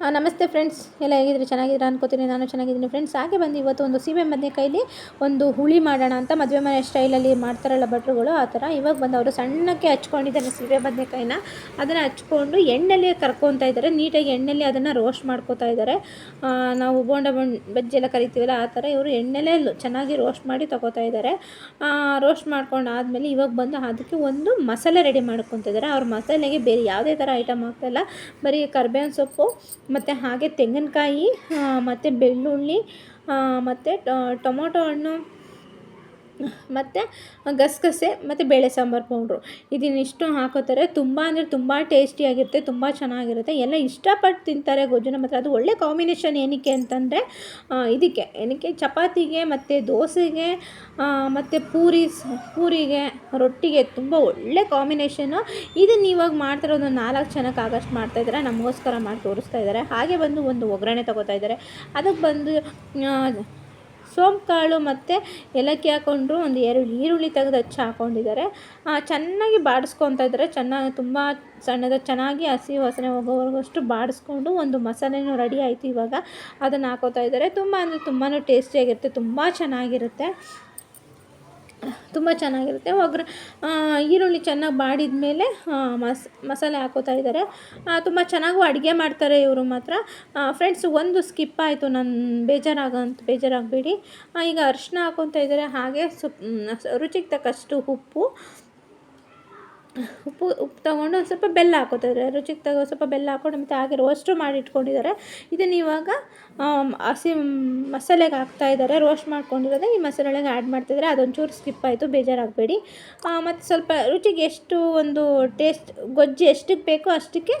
ನಮಸ್ತೆ ಫ್ರೆಂಡ್ಸ್ ಎಲ್ಲ ಹೇಗಿದ್ರೆ? ಚೆನ್ನಾಗಿದ್ದೀರಾ ಅನ್ಕೋತೀನಿ. ನಾನು ಚೆನ್ನಾಗಿದ್ದೀನಿ ಫ್ರೆಂಡ್ಸ್ ಹಾಗೆ ಬಂದು ಇವತ್ತು ಒಂದು ಸೀಮೆ ಬದನೆಕಾಯಲ್ಲಿ ಒಂದು ಹುಳಿ ಮಾಡೋಣ ಅಂತ ಮದುವೆ ಮನೆ ಸ್ಟೈಲಲ್ಲಿ ಮಾಡ್ತಾರಲ್ಲ ಭಟ್ರುಗಳು, ಆ ಥರ. ಇವಾಗ ಬಂದು ಅವರು ಸಣ್ಣಕ್ಕೆ ಹಚ್ಕೊಂಡಿದ್ದಾರೆ ಸೀಬೆ ಬದನೆಕಾಯಿನ. ಅದನ್ನು ಹಚ್ಕೊಂಡು ಎಣ್ಣೆಲ್ಲಿ ಕರ್ಕೊತಾ ಇದ್ದಾರೆ. ನೀಟಾಗಿ ಎಣ್ಣೆಲ್ಲಿ ಅದನ್ನು ರೋಸ್ಟ್ ಮಾಡ್ಕೋತಾ ಇದ್ದಾರೆ. ನಾವು ಬೋಂಡ ಬೊಂಡ್ ಬಜ್ಜಿ ಎಲ್ಲ ಕರಿತೀವಲ್ಲ, ಆ ಥರ ಇವರು ಎಣ್ಣೆಲೇ ಚೆನ್ನಾಗಿ ರೋಸ್ಟ್ ಮಾಡಿ ತಗೋತಾ ಇದ್ದಾರೆ. ರೋಸ್ಟ್ ಮಾಡ್ಕೊಂಡು ಆದಮೇಲೆ ಇವಾಗ ಬಂದು ಅದಕ್ಕೆ ಒಂದು ಮಸಾಲೆ ರೆಡಿ ಮಾಡ್ಕೊತಿದ್ದಾರೆ ಅವ್ರ ಮಸಾಲೆಗೆ ಬೇರೆ ಯಾವುದೇ ಥರ ಐಟಮ್ ಹಾಕ್ತಾಯಿಲ್ಲ ಬರೀ ಕರ್ಬೇವಿನ ಸೊಪ್ಪು ಮತ್ತು ಹಾಗೆ ತೆಂಗಿನಕಾಯಿ ಮತ್ತು ಬೆಳ್ಳುಳ್ಳಿ ಮತ್ತು ಟೊಮೊಟೊ ಹಣ್ಣು ಮತ್ತು ಗಸಗಸೆ, ಮತ್ತು ಬೇಳೆ ಸಾಂಬಾರು ಪೌಡ್ರು. ಇದನ್ನಿಷ್ಟು ಹಾಕೋತಾರೆ. ತುಂಬ ಅಂದರೆ ತುಂಬ ಟೇಸ್ಟಿಯಾಗಿರುತ್ತೆ ತುಂಬ ಚೆನ್ನಾಗಿರುತ್ತೆ. ಎಲ್ಲ ಇಷ್ಟಪಟ್ಟು ತಿಂತಾರೆ ಗೊಜ್ಜಿನ ಮಾತ್ರ. ಅದು ಒಳ್ಳೆ ಕಾಂಬಿನೇಷನ್ ಏನಕ್ಕೆ ಅಂತಂದರೆ ಇದಕ್ಕೆ. ಏನಕ್ಕೆ? ಚಪಾತಿಗೆ, ಮತ್ತು ದೋಸೆಗೆ ಮತ್ತು ಪೂರಿ ಪೂರಿಗೆ, ರೊಟ್ಟಿಗೆ ತುಂಬ ಒಳ್ಳೆ ಕಾಂಬಿನೇಷನು ಇದನ್ನು ಇವಾಗ ಮಾಡ್ತಿರೋದು ನಾಲ್ಕು ಜನಕ್ಕೆ ಆಗಷ್ಟು ಮಾಡ್ತಾಯಿದ್ದಾರೆ ನಮಗೋಸ್ಕರ ಮಾಡಿ ತೋರಿಸ್ತಾ ಇದ್ದಾರೆ. ಹಾಗೆ ಬಂದು ಒಂದು ಒಗ್ಗರಣೆ ತಗೋತಾ ಇದ್ದಾರೆ. ಅದಕ್ಕೆ ಬಂದು ಸೋಂಪು ಕಾಳು ಮತ್ತು ಏಲಕ್ಕಿ ಹಾಕ್ಕೊಂಡ್ರು ಒಂದು ಎರಡು ಈರುಳ್ಳಿ ತೆಗೆದು ಹಚ್ಚಿ ಹಾಕ್ಕೊಂಡಿದ್ದಾರೆ ಚೆನ್ನಾಗಿ ಬಾಡಿಸ್ಕೊತಾ ಇದ್ದಾರೆ. ಚೆನ್ನಾಗಿ, ತುಂಬ ಸಣ್ಣದ, ಚೆನ್ನಾಗಿ ಹಸಿ ವಾಸನೆ ಹೋಗೋವರೆಗಷ್ಟು ಬಾಡಿಸ್ಕೊಂಡು ಒಂದು ಮಸಾಲೆನೂ ರೆಡಿ ಆಯಿತು ಇವಾಗ. ಅದನ್ನು ಹಾಕೋತಾ ಇದ್ದಾರೆ. ತುಂಬ ಅಂದರೆ ತುಂಬಾ ಟೇಸ್ಟಿಯಾಗಿರುತ್ತೆ. ತುಂಬ ಚೆನ್ನಾಗಿರುತ್ತೆ. ತುಂಬ ಚೆನ್ನಾಗಿರುತ್ತೆ. ಒಗ್ರ ಈರುಳ್ಳಿ ಚೆನ್ನಾಗಿ ಬಾಡಿದ ಮೇಲೆ ಮಸ್ ಮಸಾಲೆ ಹಾಕೋತಾ ಇದ್ದಾರೆ ತುಂಬ ಚೆನ್ನಾಗೂ ಅಡುಗೆ ಮಾಡ್ತಾರೆ ಇವರು ಮಾತ್ರ. ಫ್ರೆಂಡ್ಸ್ ಒಂದು ಸ್ಕಿಪ್ ಆಯಿತು. ನಾನು ಬೇಜಾರಾಗಂತ ಬೇಜಾರಾಗಬೇಡಿ. ಈಗ ಅರಿಶಿನ ಹಾಕೊತಾ ಇದ್ದಾರೆ ಹಾಗೆ ಸುಪ್ ರುಚಿಗೆ ತಕ್ಕಷ್ಟು ಉಪ್ಪು. ಉಪ್ಪು ಉಪ್ಪು ತೊಗೊಂಡು ಒಂದು ಸ್ವಲ್ಪ ಬೆಲ್ಲ ಹಾಕೋತಾರೆ ರುಚಿಗೆ ತಗೋ ಸ್ವಲ್ಪ ಬೆಲ್ಲ ಹಾಕ್ಕೊಂಡು ಮತ್ತು ಹಾಗೆ ರೋಸ್ಟು ಮಾಡಿ ಇಟ್ಕೊಂಡಿದ್ದಾರೆ. ಇದನ್ನು ಇವಾಗ ಹಸಿ ಮಸಾಲೆಗೆ ಹಾಕ್ತಾ ಇದ್ದಾರೆ. ರೋಸ್ಟ್ ಮಾಡ್ಕೊಂಡಿರೋದೇ ಈ ಮಸಾಲೆ ಒಳಗೆ ಆ್ಯಡ್ ಮಾಡ್ತಿದ್ದಾರೆ. ಅದೊಂಚೂರು ಸ್ಕಿಪ್ ಆಯಿತು, ಬೇಜಾರಾಗಬೇಡಿ. ಮತ್ತು ಸ್ವಲ್ಪ ರುಚಿಗೆ ಎಷ್ಟು ಒಂದು ಟೇಸ್ಟ್ ಗೊಜ್ಜು ಎಷ್ಟಕ್ಕೆ ಬೇಕೋ ಅಷ್ಟಕ್ಕೆ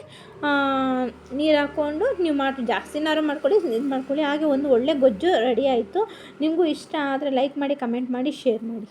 ನೀರು ಹಾಕ್ಕೊಂಡು ನೀವು ಮಾಡಿ ಜಾಸ್ತಿನಾರು ಮಾಡ್ಕೊಳ್ಳಿ, ಇದು ಮಾಡ್ಕೊಳ್ಳಿ. ಹಾಗೆ ಒಂದು ಒಳ್ಳೆ ಗೊಜ್ಜು ರೆಡಿ ಆಯಿತು. ನಿಮಗೂ ಇಷ್ಟ ಆದರೆ ಲೈಕ್ ಮಾಡಿ ಕಮೆಂಟ್ ಮಾಡಿ ಶೇರ್ ಮಾಡಿ.